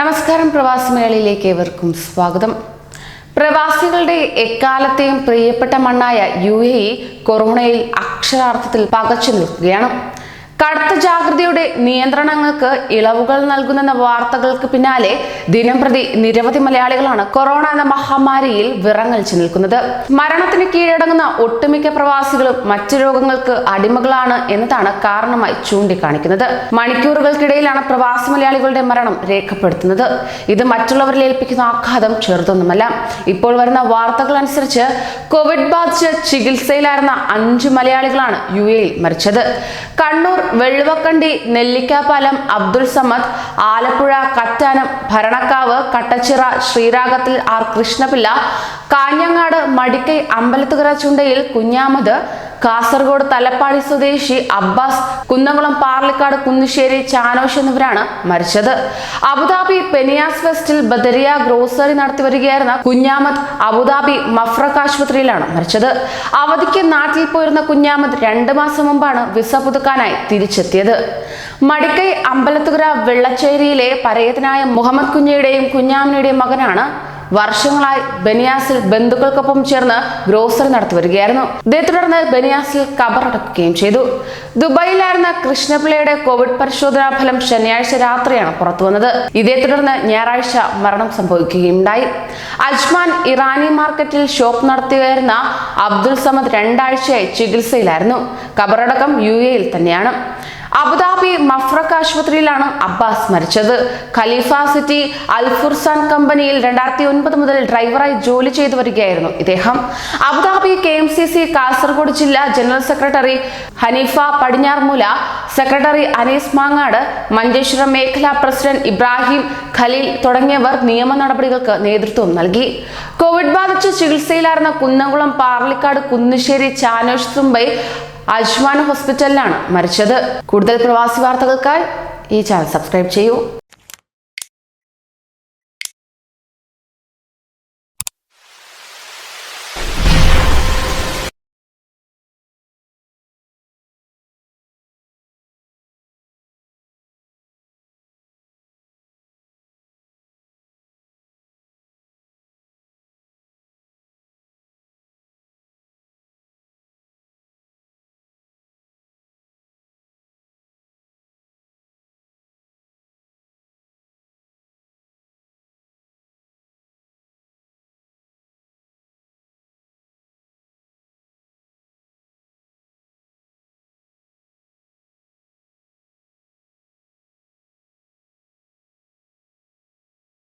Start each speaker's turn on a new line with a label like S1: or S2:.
S1: നമസ്കാരം പ്രവാസി മേളയിലേക്ക് ഏവർക്കും സ്വാഗതം. പ്രവാസികളുടെ എക്കാലത്തെയും പ്രിയപ്പെട്ട മണ്ണായ യു എ കൊറോണയിൽ അക്ഷരാർത്ഥത്തിൽ പകച്ചു നിൽക്കുകയാണ്. കടുത്ത ജാഗ്രതയുടെ നിയന്ത്രണങ്ങൾക്ക് ഇളവുകൾ നൽകുന്നെന്ന വാർത്തകൾക്ക് പിന്നാലെ ദിനം പ്രതി നിരവധി മലയാളികളാണ് കൊറോണ എന്ന മഹാമാരിയിൽ വിറങ്ങലിച്ചു നിൽക്കുന്നത് മരണത്തിന് കീഴടങ്ങുന്ന ഒട്ടുമിക്ക പ്രവാസികളും മറ്റു രോഗങ്ങൾക്ക് അടിമകളാണ് എന്നതാണ് കാരണമായി ചൂണ്ടിക്കാണിക്കുന്നത്. മണിക്കൂറുകൾക്കിടയിലാണ് പ്രവാസി മലയാളികളുടെ മരണം രേഖപ്പെടുത്തുന്നത്. ഇത് മറ്റുള്ളവരിൽ ഏൽപ്പിക്കുന്ന ആഘാതം ചെറുതൊന്നുമല്ല. ഇപ്പോൾ വരുന്ന വാർത്തകൾ അനുസരിച്ച് കോവിഡ് ബാധിച്ച് ചികിത്സയിലായിരുന്ന അഞ്ച് മലയാളികളാണ് യു എയിൽ മരിച്ചത്. കണ്ണൂർ വെള്ളുവക്കണ്ടി നെല്ലിക്കാപ്പാലം അബ്ദുൾ സമദ് ആലപ്പുഴ കറ്റാനം ഭരണക്കാവ് കട്ടച്ചിറ ശ്രീരാഗത്തിൽ ആർ കൃഷ്ണപിള്ള കാഞ്ഞങ്ങാട് മടിക്കൈ അമ്പലത്തുകര ചുണ്ടയിൽ കുഞ്ഞാമത് കാസർഗോഡ് തലപ്പാടി സ്വദേശി അബ്ബാസ് കുന്നംകുളം പാർലിക്കാട് കുന്നിശ്ശേരി ചാനോഷ് എന്നിവരാണ് മരിച്ചത്. അബുദാബി പെനിയാസ് വെസ്റ്റിൽ ബദരിയ ഗ്രോസറി നടത്തി വരികയായിരുന്ന കുഞ്ഞാമത് അബുദാബി മഫ്രക് ആശുപത്രിയിലാണ് മരിച്ചത്. അവധിക്ക് നാട്ടിൽ പോയിരുന്ന കുഞ്ഞാമത് രണ്ട് മാസം മുമ്പാണ് വിസ പുതുക്കാനായി തിരിച്ചെത്തിയത്. മടിക്കൈ അമ്പലത്തുകര വെള്ളച്ചേരിയിലെ പരേതനായ മുഹമ്മദ് കുഞ്ഞയുടെയും കുഞ്ഞാമനയുടെയും മകനാണ് വർഷങ്ങളായി ബനിയാസിൽ ബന്ധുക്കൾക്കൊപ്പം ചേർന്ന് ഗ്രോസറി നടത്തി വരികയായിരുന്നു. ഇതേ തുടർന്ന് ബനിയാസിൽ കബറടക്കുകയും ചെയ്തു. ദുബായിലായിരുന്ന കൃഷ്ണപിള്ളയുടെ കോവിഡ് പരിശോധനാ ഫലം ശനിയാഴ്ച രാത്രിയാണ് പുറത്തു വന്നത്. ഇതേ തുടർന്ന് ഞായറാഴ്ച മരണം സംഭവിക്കുകയുണ്ടായി. അജ്മാൻ ഇറാനി മാർക്കറ്റിൽ ഷോപ്പ് നടത്തിയായിരുന്ന അബ്ദുൾ സമദ് രണ്ടാഴ്ചയായി ചികിത്സയിലായിരുന്നു. കബറടക്കം യു എയിൽ തന്നെയാണ്. അബുദാബി മഫ്രഖ് ആശുപത്രിയിലാണ് അബ്ബാസ് മരിച്ചത്. ഖലീഫ സിറ്റി അൽഫുർസാൻ കമ്പനിയിൽ രണ്ടായിരത്തി ഒൻപത് മുതൽ ഡ്രൈവറായി ജോലി ചെയ്തു വരികയായിരുന്നു ഇദ്ദേഹം. Abu Dhabi K M C C Kasaragod ജില്ലാ general secretary Hanifa Padinharmoola secretary Anees Mangad Manjeshwaram മേഖലാ പ്രസിഡന്റ് ഇബ്രാഹിം ഖലീൽ തുടങ്ങിയവർ നിയമ നടപടികൾക്ക് നേതൃത്വം നൽകി. കോവിഡ് ബാധിച്ച് ചികിത്സയിലായിരുന്ന കുന്നംകുളം പാർലിക്കാട് കുന്നുശ്ശേരി ചാനോഷ് തുമ്പൈ അജ്മാൻ ഹോസ്പിറ്റലിലാണ് മരിച്ചത്. കൂടുതൽ പ്രവാസി വാർത്തകൾക്കായി ഈ ചാനൽ സബ്സ്ക്രൈബ് ചെയ്യൂ.